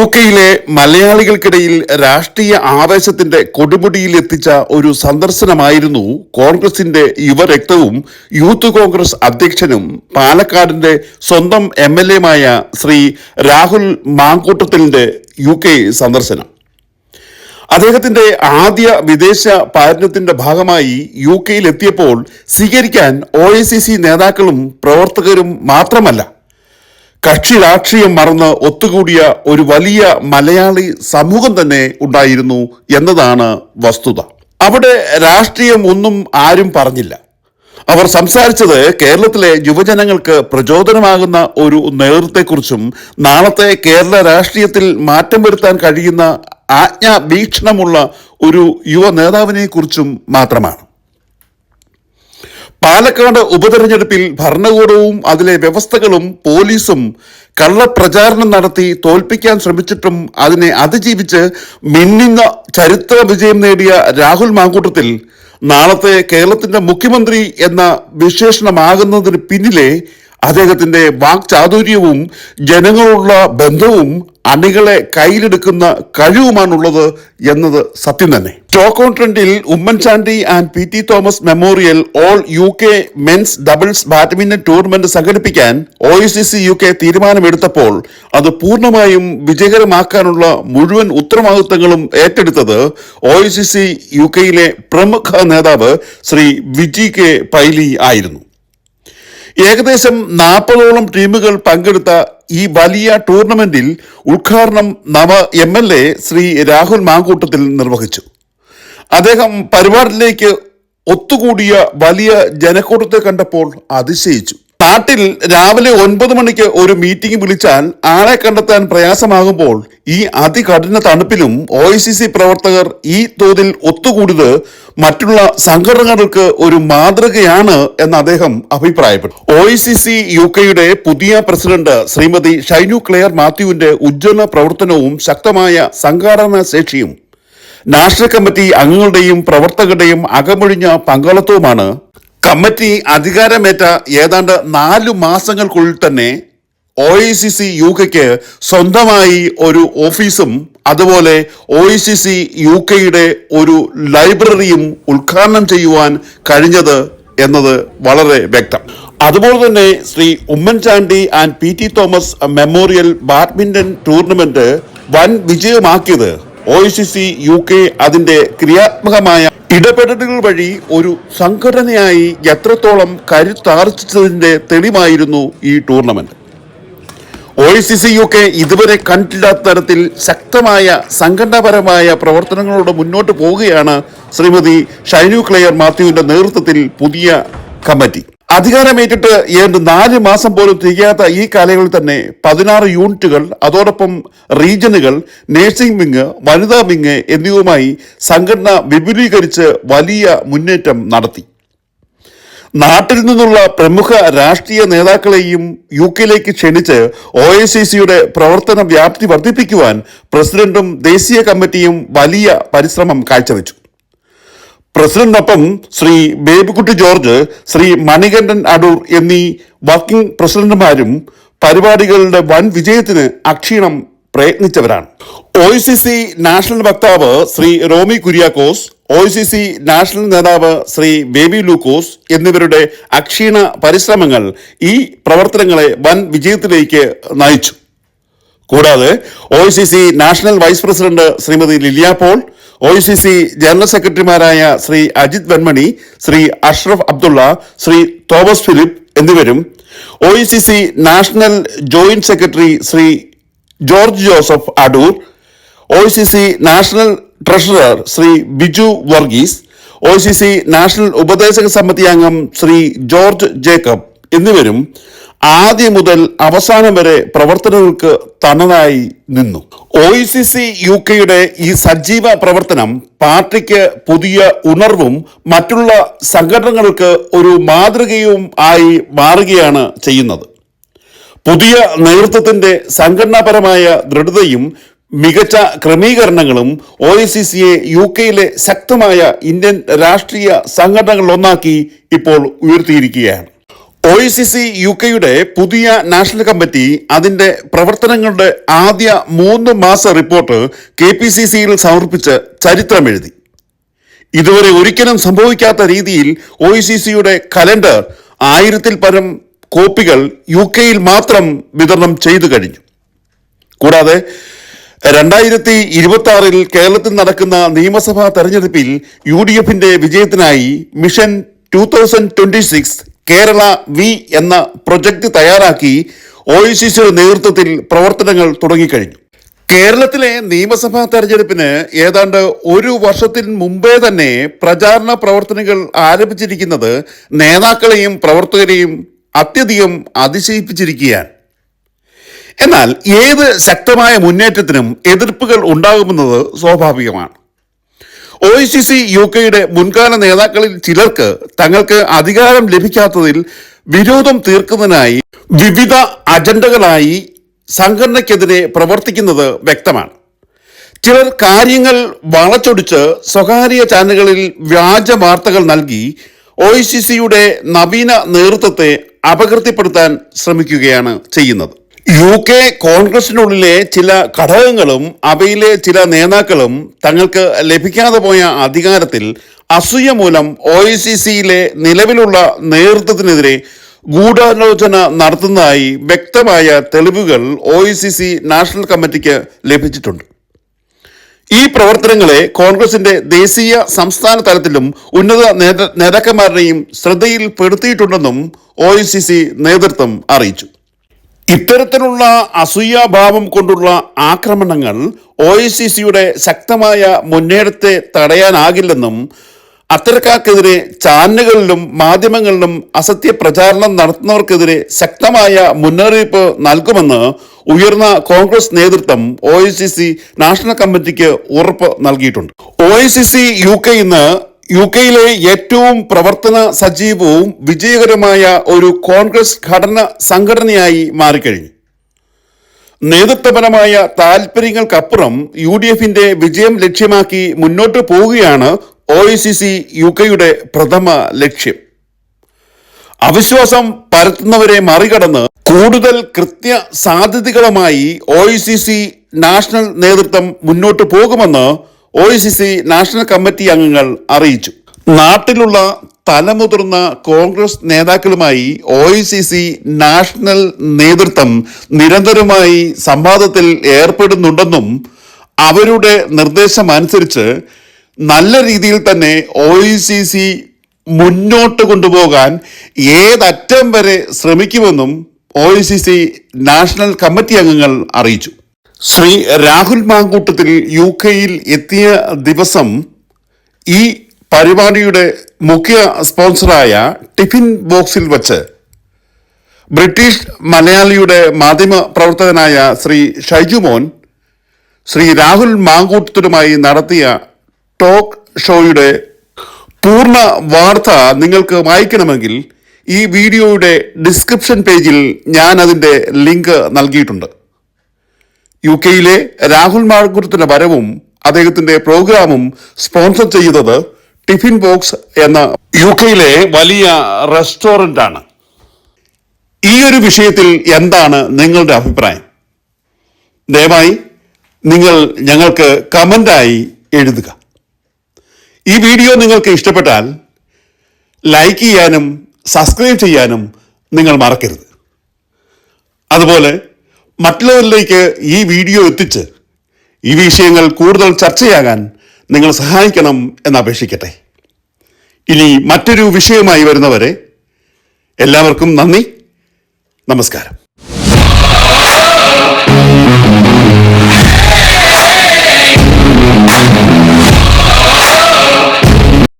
U കെയിലെ മലയാളികൾക്കിടയിൽ രാഷ്ട്രീയ ആവേശത്തിന്റെ കൊടുമുടിയിൽ എത്തിച്ച ഒരു സന്ദർശനമായിരുന്നു കോൺഗ്രസിന്റെ യുവരക്തവും യൂത്ത് കോൺഗ്രസ് അധ്യക്ഷനും പാലക്കാടിന്റെ സ്വന്തം എം എൽ എമായ ശ്രീ രാഹുൽ മാങ്കൂട്ടത്തിന്റെ യു കെ സന്ദർശനം. അദ്ദേഹത്തിന്റെ ആദ്യ വിദേശ പാരണത്തിന്റെ ഭാഗമായി യു കെയിൽ എത്തിയപ്പോൾ സ്വീകരിക്കാൻ ഒ നേതാക്കളും പ്രവർത്തകരും മാത്രമല്ല കക്ഷി രാഷ്ട്രീയം മറന്ന് ഒത്തുകൂടിയ ഒരു വലിയ മലയാളി സമൂഹം തന്നെ ഉണ്ടായിരുന്നു എന്നതാണ് വസ്തുത. അവിടെ രാഷ്ട്രീയം ഒന്നും ആരും പറഞ്ഞില്ല. അവർ സംസാരിച്ചത് കേരളത്തിലെ യുവജനങ്ങൾക്ക് പ്രചോദനമാകുന്ന ഒരു നേതൃത്വത്തെക്കുറിച്ചും നാളത്തെ കേരള രാഷ്ട്രീയത്തിൽ മാറ്റം വരുത്താൻ കഴിയുന്ന ആജ്ഞാ വീക്ഷണമുള്ള ഒരു യുവ നേതാവിനെ കുറിച്ചും മാത്രമാണ്. പാലക്കാട് ഉപതെരഞ്ഞെടുപ്പിൽ ഭരണകൂടവും അതിലെ വ്യവസ്ഥകളും പോലീസും കള്ളപ്രചാരണം നടത്തി തോൽപ്പിക്കാൻ ശ്രമിച്ചിട്ടും അതിനെ അതിജീവിച്ച് മിന്നുന്ന ചരിത്ര വിജയം നേടിയ രാഹുൽ മാങ്കൂട്ടത്തിൽ നാളത്തെ കേരളത്തിന്റെ മുഖ്യമന്ത്രി എന്ന വിശേഷണമാകുന്നതിന് പിന്നിലെ അദ്ദേഹത്തിന്റെ വാക്ചാതുര്യവും ജനങ്ങളുള്ള ബന്ധവും അണികളെ കയ്യിലെടുക്കുന്ന കഴിവുമാണുള്ളത് എന്നത് സത്യം തന്നെ. സ്റ്റോക്കോൺ ട്രെൻഡിൽ Oommen Chandy and P T Thomas memorial all U K men's doubles badminton tournament സംഘടിപ്പിക്കാൻ O C C U K തീരുമാനമെടുത്തപ്പോൾ അത് പൂർണമായും വിജയകരമാക്കാനുള്ള മുഴുവൻ ഉത്തരവാദിത്തങ്ങളും ഏറ്റെടുത്തത് ഒ സി സി യു കെയിലെ പ്രമുഖ നേതാവ് ശ്രീ വിജി കെ പൈലി ആയിരുന്നു. ഏകദേശം നാൽപ്പതോളം ടീമുകൾ പങ്കെടുത്ത ഈ വലിയ ടൂർണമെന്റിൽ ഉദ്ഘാടനം നവ M L A Shri Rahul Mamkootathil നിർവഹിച്ചു. അദ്ദേഹം പരിപാടിയിലേക്ക് ഒത്തുകൂടിയ വലിയ ജനക്കൂട്ടത്തെ കണ്ടപ്പോൾ അതിശയിച്ചു. നാട്ടിൽ രാവിലെ ഒൻപത് മണിക്ക് ഒരു മീറ്റിംഗ് വിളിച്ചാൽ ആളെ കണ്ടെത്താൻ പ്രയാസമാകുമ്പോൾ ഈ അതികഠിന തണുപ്പിലും ഒ പ്രവർത്തകർ ഈ തോതിൽ ഒത്തുകൂടിയത് മറ്റുള്ള സംഘടനകൾക്ക് ഒരു മാതൃകയാണ് എന്ന് അദ്ദേഹം അഭിപ്രായപ്പെട്ടു. ഒ യു കെയുടെ പുതിയ പ്രസിഡന്റ് ശ്രീമതി ഷൈനു ക്ലെയർ മാത്യുവിന്റെ ഉജ്ജ്വല പ്രവർത്തനവും ശക്തമായ സംഘാടന ശേഷിയും നാഷണൽ കമ്മിറ്റി അംഗങ്ങളുടെയും പ്രവർത്തകരുടെയും അകമൊഴിഞ്ഞ പങ്കാളിത്തവുമാണ് കമ്മിറ്റി അധികാരമേറ്റ ഏതാണ്ട് നാലു മാസങ്ങൾക്കുള്ളിൽ തന്നെ O I C C U കെക്ക് സ്വന്തമായി ഒരു ഓഫീസും അതുപോലെ O I C C U കെയുടെ ഒരു ലൈബ്രറിയും ഉദ്ഘാടനം ചെയ്യുവാൻ കഴിഞ്ഞത് എന്നത് വളരെ വ്യക്തം. അതുപോലെ തന്നെ Shri Oommen Chandy and P T Thomas memorial badminton tournament വൻ വിജയമാക്കിയത് O C C U K അതിന്റെ ക്രിയാത്മകമായ ഇടപെടലുകൾ വഴി ഒരു സംഘടനയായി എത്രത്തോളം കരുത്താർജിച്ചതിന്റെ തെളിവായിരുന്നു ഈ tournament. O C C U K ഇതുവരെ കണ്ടില്ലാത്ത തരത്തിൽ ശക്തമായ സംഘടനാപരമായ പ്രവർത്തനങ്ങളോട് മുന്നോട്ട് പോവുകയാണ് ശ്രീമതി ഷൈനു ക്ലെയർ മാത്യുവിന്റെ നേതൃത്വത്തിൽ പുതിയ കമ്മിറ്റി. അധികാരമേറ്റിട്ട് ഏതാണ്ട് നാല് മാസം പോലും തികയാത്ത ഈ കാലയളവിൽ തന്നെ പതിനാറ് യൂണിറ്റുകൾ അതോടൊപ്പം റീജിയനുകൾ നേഴ്സിംഗ് വിങ് വനിതാ വിങ് എന്നിവയുമായി സംഘടന വിപുലീകരിച്ച് വലിയ മുന്നേറ്റം നടത്തി. നാട്ടിൽ നിന്നുള്ള പ്രമുഖ രാഷ്ട്രീയ നേതാക്കളെയും യു കെയിലേക്ക് ക്ഷണിച്ച് ഒ ഐ സി സിയുടെ പ്രവർത്തന വ്യാപ്തി വർദ്ധിപ്പിക്കുവാൻ പ്രസിഡന്റും ദേശീയ കമ്മിറ്റിയും വലിയ പരിശ്രമം കാഴ്ചവെച്ചു. പ്രസിഡന്റിനൊപ്പം ശ്രീ ബേബിക്കുട്ടി ജോർജ് ശ്രീ മണികണ്ഠൻ അടൂർ എന്നീ വർക്കിംഗ് പ്രസിഡന്റുമാരും പരിപാടികളുടെ വൻ വിജയത്തിന് അക്ഷീണം പ്രയത്നിച്ചവരാണ്. ഒ സി സി നാഷണൽ വക്താവ് Shri Romy Kuriakose O C C national നേതാവ് ശ്രീ ബേബി ലൂക്കോസ് എന്നിവരുടെ അക്ഷീണ പരിശ്രമങ്ങൾ ഈ പ്രവർത്തനങ്ങളെ വൻ വിജയത്തിലേക്ക് നയിച്ചു. കൂടാതെ O C C national vice president Shrimati Lilia Paul O C C general സെക്രട്ടറിമാരായ ശ്രീ അജിത് വെൺമണി ശ്രീ അഷ്റഫ് അബ്ദുള്ള ശ്രീ തോമസ് ഫിലിപ്പ് എന്നിവരും O C C national joint secretary Shri George Joseph Adoor O C C national treasurer Shri Biju Varghese O C C national ഉപദേശക സമിതി അംഗം Shri George Jacob എന്നിവരും ആദ്യം മുതൽ അവസാനം വരെ പ്രവർത്തനങ്ങൾക്ക് തണലായി നിന്നു. ഒ സി സി യു കെയുടെ ഈ സജീവ പ്രവർത്തനം പാർട്ടിക്ക് പുതിയ ഉണർവും മറ്റുള്ള സംഘടനകൾക്ക് ഒരു മാതൃകയും ആയി മാറുകയാണ് ചെയ്യുന്നത്. പുതിയ നേതൃത്വത്തിന്റെ സംഘടനാപരമായ ദൃഢതയും മികച്ച ക്രമീകരണങ്ങളും ഒ ഐ സി സിയെ യു കെയിലെ ശക്തമായ ഇന്ത്യൻ രാഷ്ട്രീയ സംഘടനകളിലൊന്നാക്കി ഇപ്പോൾ ഉയർത്തിയിരിക്കുകയാണ്. O I C C U കെയുടെ പുതിയ നാഷണൽ കമ്മിറ്റി അതിന്റെ പ്രവർത്തനങ്ങളുടെ ആദ്യ മൂന്ന് മാസ റിപ്പോർട്ട് കെ പി സി സിയിൽ സമർപ്പിച്ച് ചരിത്രമെഴുതി. ഇതുവരെ ഒരിക്കലും സംഭവിക്കാത്ത രീതിയിൽ ഒ ഐ സി സിയുടെ കലണ്ടർ ആയിരത്തിൽ പരം കോപ്പികൾ യു കെയിൽ മാത്രം വിതരണം ചെയ്തു കഴിഞ്ഞു. കൂടാതെ രണ്ടായിരത്തി ഇരുപത്തി ആറിൽ കേരളത്തിൽ നടക്കുന്ന നിയമസഭാ തെരഞ്ഞെടുപ്പിൽ യു ഡി എഫിന്റെ വിജയത്തിനായി mission two thousand twenty six Kerala V എന്ന പ്രൊജക്ട് തയ്യാറാക്കി ഒ ഐ സി സിയുടെ നേതൃത്വത്തിൽ പ്രവർത്തനങ്ങൾ തുടങ്ങിക്കഴിഞ്ഞു. കേരളത്തിലെ നിയമസഭാ തെരഞ്ഞെടുപ്പിന് ഏതാണ്ട് ഒരു വർഷത്തിന് മുമ്പേ തന്നെ പ്രചാരണ പ്രവർത്തനങ്ങൾ ആരംഭിച്ചിരിക്കുന്നത് നേതാക്കളെയും പ്രവർത്തകരെയും അത്യധികം അതിശയിപ്പിച്ചിരിക്കുകയാണ്. എന്നാൽ ഏത് ശക്തമായ മുന്നേറ്റത്തിനും എതിർപ്പുകൾ ഉണ്ടാകുമെന്നത് സ്വാഭാവികമാണ്. O I C C U കെയുടെ മുൻകാല നേതാക്കളിൽ ചിലർക്ക് തങ്ങൾക്ക് അധികാരം ലഭിക്കാത്തതിൽ വിരോധം തീർക്കുന്നതിനായി വിവിധ അജണ്ടകളായി സംഘടനയ്ക്കെതിരെ പ്രവർത്തിക്കുന്നത് വ്യക്തമാണ്. ചിലർ കാര്യങ്ങൾ വളച്ചൊടിച്ച് സ്വകാര്യ ചാനലുകളിൽ വ്യാജ വാർത്തകൾ നൽകി ഒ ഐ സി സിയുടെ നവീന നേതൃത്വത്തെ അപകീർത്തിപ്പെടുത്താൻ ശ്രമിക്കുകയാണ് ചെയ്യുന്നത്. യു കെ കോൺഗ്രസിനുള്ളിലെ ചില ഘടകങ്ങളും അവയിലെ ചില നേതാക്കളും തങ്ങൾക്ക് ലഭിക്കാതെ പോയ അധികാരത്തിൽ അസൂയ മൂലം ഒ ഐ സി സിയിലെ നിലവിലുള്ള നേതൃത്വത്തിനെതിരെ ഗൂഢാലോചന നടത്തുന്നതായി വ്യക്തമായ തെളിവുകൾ O I C C national കമ്മിറ്റിക്ക് ലഭിച്ചിട്ടുണ്ട്. ഈ പ്രവർത്തനങ്ങളെ കോൺഗ്രസിന്റെ ദേശീയ സംസ്ഥാന തലത്തിലും ഉന്നത നേത- നേതാക്കന്മാരുടെയും ശ്രദ്ധയിൽപ്പെടുത്തിയിട്ടുണ്ടെന്നും ഒ ഐ സി സി നേതൃത്വം അറിയിച്ചു. ഇത്തരത്തിലുള്ള അസൂയാഭാവം കൊണ്ടുള്ള ആക്രമണങ്ങൾ ഒ ഐ സി സിയുടെ ശക്തമായ മുന്നേറ്റത്തെ തടയാനാകില്ലെന്നും അത്തരക്കാർക്കെതിരെ ചാനലുകളിലും മാധ്യമങ്ങളിലും അസത്യ പ്രചാരണം നടത്തുന്നവർക്കെതിരെ ശക്തമായ മുന്നറിയിപ്പ് നൽകുമെന്ന് ഉയർന്ന കോൺഗ്രസ് നേതൃത്വം O I C C national കമ്മിറ്റിക്ക് ഉറപ്പ് നൽകിയിട്ടുണ്ട്. O I C C U K ഇന്ന് യു കെയിലെ ഏറ്റവും പ്രവർത്തന സജീവവും വിജയകരമായ ഒരു കോൺഗ്രസ് ഘടന സംഘടനയായി മാറിക്കഴിഞ്ഞു. നേതൃത്വപരമായ താൽപര്യങ്ങൾക്കപ്പുറം യു ഡി എഫിന്റെ വിജയം ലക്ഷ്യമാക്കി മുന്നോട്ട് പോവുകയാണ് O I C C U കെയുടെ പ്രഥമ ലക്ഷ്യം. അവിശ്വാസം പരത്തുന്നവരെ മറികടന്ന് കൂടുതൽ കൃത്യ സാധ്യതകളുമായി ഒ സി സി നാഷണൽ നേതൃത്വം മുന്നോട്ട് പോകുമെന്ന് O C C national committee അംഗങ്ങൾ അറിയിച്ചു. നാട്ടിലുള്ള തലമുതിർന്ന കോൺഗ്രസ് നേതാക്കളുമായി ഒ സി സി നാഷണൽ നേതൃത്വം നിരന്തരമായി സംവാദത്തിൽ ഏർപ്പെടുന്നുണ്ടെന്നും അവരുടെ നിർദ്ദേശമനുസരിച്ച് നല്ല രീതിയിൽ തന്നെ ഒ സി സി മുന്നോട്ട് കൊണ്ടുപോകാൻ ഏതറ്റം വരെ ശ്രമിക്കുമെന്നും O C C national committee അംഗങ്ങൾ അറിയിച്ചു. ശ്രീ രാഹുൽ മാങ്കൂട്ടത്തിൽ യു കെയിൽ എത്തിയ ദിവസം ഈ പരിപാടിയുടെ മുഖ്യ സ്പോൺസറായ ടിഫിൻ ബോക്സിൽ വച്ച് ബ്രിട്ടീഷ് മലയാളിയുടെ മാധ്യമ പ്രവർത്തകനായ ശ്രീ ഷൈജുമോൻ ശ്രീ രാഹുൽ മാങ്കൂട്ടത്തിനുമായി നടത്തിയ ടോക്ക് ഷോയുടെ പൂർണ വാർത്ത നിങ്ങൾക്ക് വായിക്കണമെങ്കിൽ ഈ വീഡിയോയുടെ ഡിസ്ക്രിപ്ഷൻ പേജിൽ ഞാൻ അതിന്റെ ലിങ്ക് നൽകിയിട്ടുണ്ട്. യു കെയിലെ രാഹുൽ മാർഗുരത്തിന്റെ വരവും അദ്ദേഹത്തിന്റെ പ്രോഗ്രാമും സ്പോൺസർ ചെയ്തത് ടിഫിൻ ബോക്സ് എന്ന യു കെയിലെ വലിയ റെസ്റ്റോറന്റ് ആണ് ഈ ഒരു വിഷയത്തിൽ എന്താണ് നിങ്ങളുടെ അഭിപ്രായം? ദയവായി നിങ്ങൾ ഞങ്ങൾക്ക് കമന്റായി എഴുതുക. ഈ വീഡിയോ നിങ്ങൾക്ക് ഇഷ്ടപ്പെട്ടാൽ ലൈക്ക് ചെയ്യാനും സബ്സ്ക്രൈബ് ചെയ്യാനും നിങ്ങൾ മറക്കരുത്. അതുപോലെ മറ്റുള്ളവരിലേക്ക് ഈ വീഡിയോ എത്തിച്ച് ഈ വിഷയങ്ങൾ കൂടുതൽ ചർച്ചയാകാൻ നിങ്ങൾ സഹായിക്കണം എന്നപേക്ഷിക്കട്ടെ. ഇനി മറ്റൊരു വിഷയമായി വരുന്നവരെ എല്ലാവർക്കും നന്ദി. നമസ്കാരം.